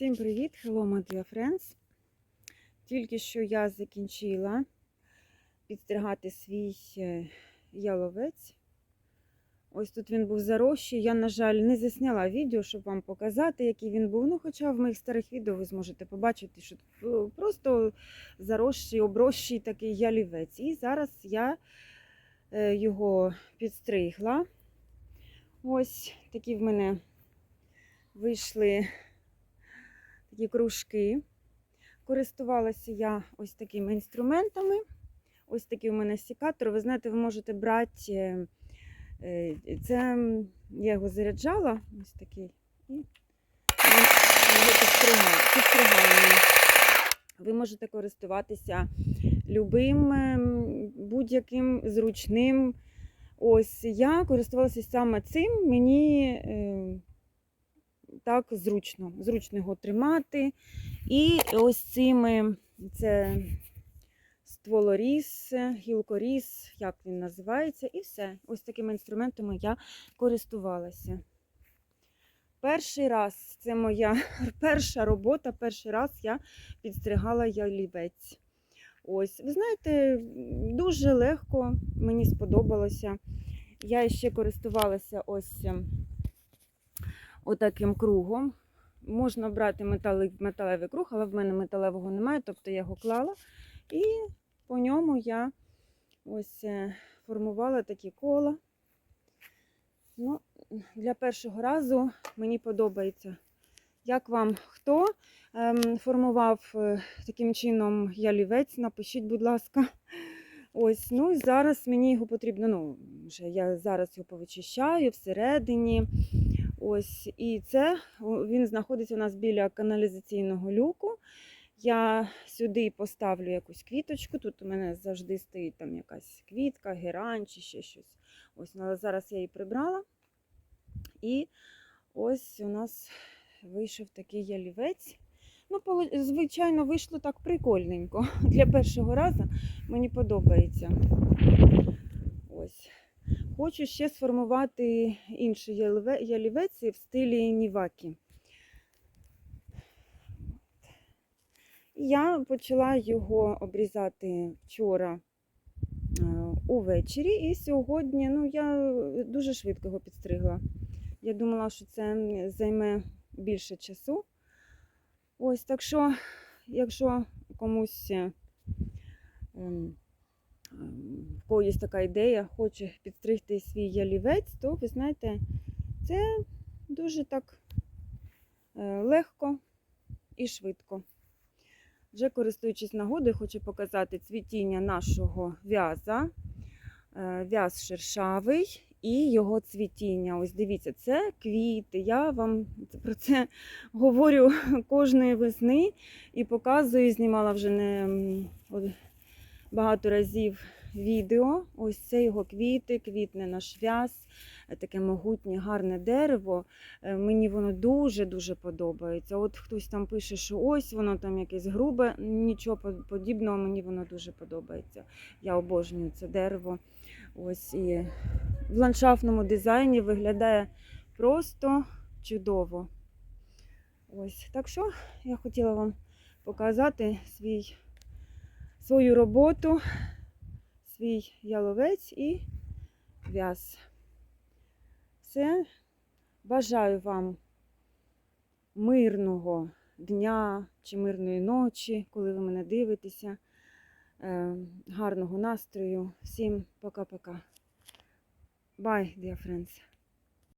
Всім привіт! Hello, my dear friends! Тільки що я закінчила підстригати свій е, яловець. Ось тут він був зарощий. Я, на жаль, не засняла відео, щоб вам показати, який він був. Ну, хоча в моїх старих відео ви зможете побачити, що тут просто заросший, оброщий такий ялівець. І зараз я е, його підстригла. Ось такі в мене вийшли такі кружки. Користувалася я ось такими інструментами. Ось такий у мене секатор. Ви знаєте, ви можете брати. е, е, Це я його заряджала, ось такий, і. Ви можете користуватися любим ем, будь-яким зручним. Ось я користувалася саме цим. Мені е, так зручно. Зручно його тримати. І ось цими це стволоріз, гілкоріз, як він називається, і все. Ось такими інструментами я користувалася. Перший раз це моя перша робота, перший раз я підстригала ялівець. Ось, ви знаєте, дуже легко, мені сподобалося. Я ще користувалася ось ем, отаким кругом. Можна брати металевий, круг, але в мене металевого немає, тобто я його клала. І по ньому я ось е, формувала такі кола. Ну, для першого разу мені подобається. Як вам хто ем, формував е, таким чином ялівець, напишіть, будь ласка. Ось, ну і зараз мені його потрібно, ну, вже я зараз його повичищаю всередині. Ось, і це він знаходиться у нас біля каналізаційного люку. Я сюди поставлю якусь квіточку. Тут у мене завжди стоїть там якась квітка, герань чи ще щось. Ось, але зараз я її прибрала. І ось у нас вийшов такий ялівець. Ну, звичайно, вийшло так прикольненько. Для першого разу мені подобається. Ось. Хочу ще сформувати інший яліве- ялівець в стилі Нівакі. Я почала його обрізати вчора е, увечері, і сьогодні ну, я дуже швидко його підстригла. Я думала, що це займе більше часу. Ось так що, якщо комусь е, ем, в кого є така ідея, хоче підстригти свій ялівець, то ви знаєте, це дуже так е, легко і швидко. Вже користуючись нагодою, хочу показати цвітіння нашого в'яза. Е, В'яз шершавий і його цвітіння. Ось дивіться, це квіти. Я вам про це говорю кожної весни і показую, знімала вже не багато разів відео. Ось це його квіти, квітне наш в'яз, е, таке могутнє, гарне дерево. Е, Мені воно дуже-дуже подобається. От хтось там пише, що ось воно там якесь грубе, нічого подібного, мені воно дуже подобається. Я обожнюю це дерево. Ось і в ландшафтному дизайні виглядає просто чудово. Ось так що я хотіла вам показати свій, свою роботу, свій яловець і в'яз. Все. Бажаю вам мирного дня чи мирної ночі, коли ви мене дивитеся. Е, Гарного настрою. Всім пока-пока. Bye, dear friends.